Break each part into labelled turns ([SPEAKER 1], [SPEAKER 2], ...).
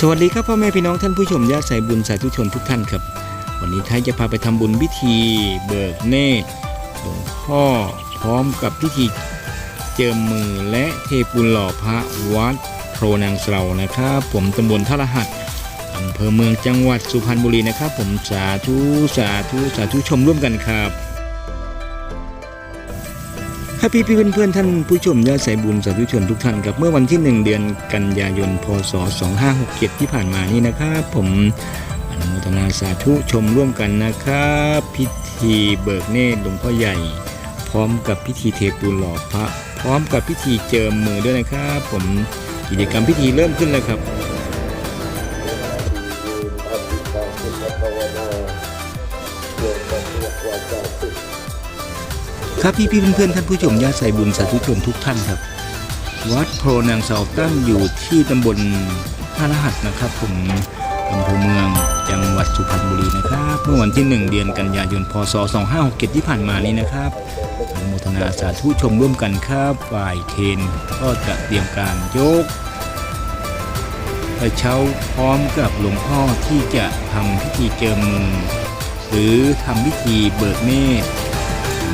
[SPEAKER 1] สวัสดีครับพ่อแม่พี่น้องท่านผู้ชมญาติสายบุญสายทุชนทุกท่านครับ วันนี้ท้ายจะพาไปทำบุญพิธี เบิกเนตรหลวงพ่อพร้อมกับพิธีเจิมมือและเทปูนหล่อพระวัดโพรนางเสานะครับ ผมตำบลท่ารหัสอำเภอเมืองจังหวัดสุพรรณบุรีนะครับ ผมสาธุสาธุสาธุชมร่วมกันครับับพี่พี่เพื่อนๆท่านผู้ชมญาติสายบุญสาธุชนทุกท่านครับเมื่อวันที่ 1 เดือนกันยายนพศ 2567 ที่ผ่านมานี่นะครับผมอนุโมทนาสาธุชมร่วมกันนะครับพิธีเบิกเนตรหลวงพ่อใหญ่ พร้อมกับพิธีเทปูนหล่อพระ พร้อมกับพิธีเจิมมือด้วยนะครับผมกิจกรรมพิธีเริ่มขึ้นแล้วครับ ครับพี่พี่ๆเพื่อนๆท่านผู้ชมญาติสายบุญสาธุชนทุกท่านครับ วัดโพนางเสาตั้งอยู่ที่ตำบลท่ารหัสนะครับ ผมอำเภอเมืองจังหวัดสุพรรณบุรีนะครับ เมื่อวันที่ 1 เดือนกันยายนพศ 2567 ที่ผ่านมานี้นะครับอนุโมทนาสาธุชมร่วมกันครับฝ่ายเคนก็จะเตรียมการยกกระเช้าพร้อมกับหลวงพ่อที่จะทำพิธีเจิมมือหรือทำพิธีเบิกเนตร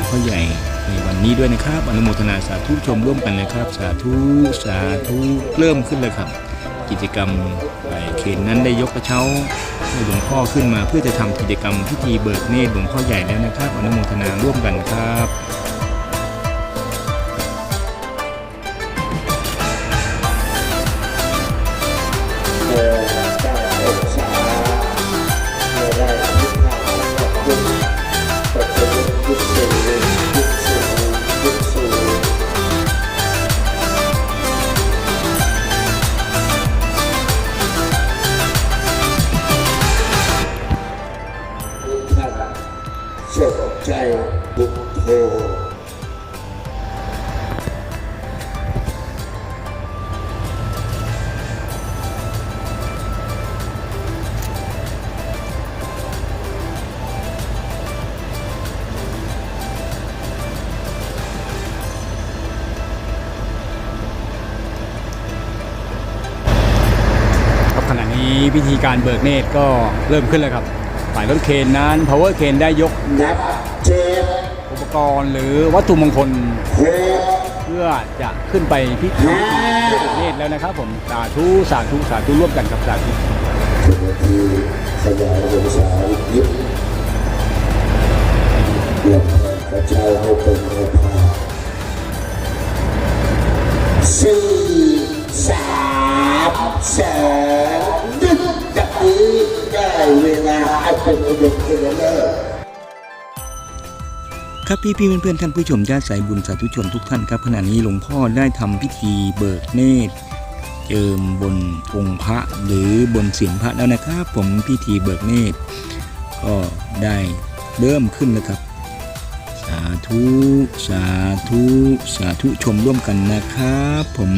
[SPEAKER 1] พ่อใหญ่ในวันนี้ด้วยนะครับ อนุโมทนาสาธุชมร่วมกันนะครับ สาธุสาธุเริ่มขึ้นเลยครับ กิจกรรมฝ่ายเขนนั้นได้ยกกระเช้าให้หลวงพ่อขึ้นมาเพื่อจะทำกิจกรรมพิธีเบิกเนตรหลวงพ่อใหญ่แล้วนะครับ อนุโมทนาร่วมกันครับ
[SPEAKER 2] นี้
[SPEAKER 3] พิธีการเบิกเนตรก็เริ่มขึ้นแล้วครับ ฝ่ายรถเคนนั้น power เคนได้ยก
[SPEAKER 2] นับเจ็ด
[SPEAKER 3] อุปกรณ์หรือวัตถุมงคล เพื่อจะขึ้นไปพิธีเบิกเนตรแล้วนะครับ ผมสาธุสาธุสาธุร่วมกันกับสาธุ
[SPEAKER 2] ถึงนาทีขยายวงศาอีกนิดเรียกระจ้าให้เป็นโอภาสี่ เวลาอันเป็นอุดมคุณเลิศ
[SPEAKER 1] ครับพี่พี่เพื่อนๆท่านผู้ชมญาติสายบุญสาธุชนทุกท่านครับขณะนี้หลวงพ่อได้ทำพิธีเบิกเนตรเจิมบนองค์พระหรือบนเสียงพระแล้วนะครับ ผมพิธีเบิกเนตรก็ได้เริ่มขึ้นแล้วครับ สาธุ สาธุ สาธุชมร่วมกันนะครับ ผม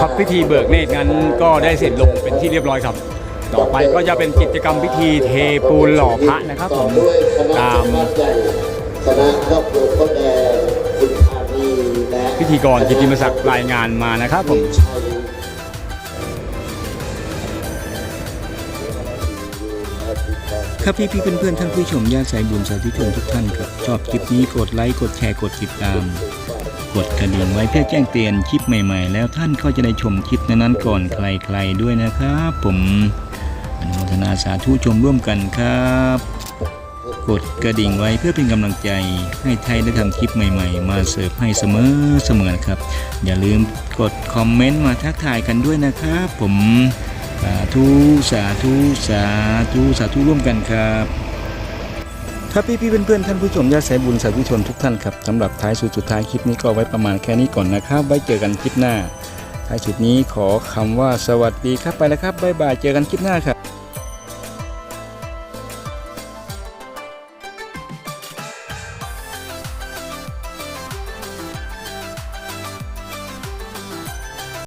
[SPEAKER 3] ครับพิธีเบิกเนตรนั้นก็ได้เสร็จลงเป็นที่เรียบร้อยครับ ต่อไปก็จะเป็นกิจกรรมพิธีเทปูนหล่อพระนะครับผมตาม
[SPEAKER 2] คณะครอบครัวพ่อแดงคุณอานีและ
[SPEAKER 3] พิธีกรกิติมศักดิ์รายงานมานะครับผม
[SPEAKER 1] ครับพี่พี่ๆเพื่อนๆท่านผู้ชมญาติสายบุญสาธุชนทุกท่านครับ ชอบคลิปนี้กดไลค์กดแชร์กดติดตาม กดกระดิ่งไว้เพื่อแจ้งเตือนคลิปใหม่ๆ แล้วท่านก็จะได้ชมคลิปนั้นๆก่อนใครๆด้วยนะครับ ผมอนุโมทนาสาธุชมร่วมกันครับ กดกระดิ่งไว้เพื่อเป็นกำลังใจ ให้ไทยได้ทำคลิปใหม่ๆ มาเสิร์ฟให้เสมอเสมอครับ อย่าลืมกดคอมเมนต์มาทักทายกันด้วยนะครับ ผม ธุ สาธุ สาธุ สาธุร่วมกันครับครับพี่พี่ๆเพื่อนท่านผู้ชมญาติสายบุญสาธุชนทุกท่านครับสำหรับท้ายสุดสุดท้ายคลิปนี้ก็ไว้ประมาณแค่นี้ก่อนนะครับ ไว้เจอกันคลิปหน้าท้ายสุดนี้ขอคำว่าสวัสดีครับไปแล้วครับบ๊ายบายเจอกันคลิปหน้าครับ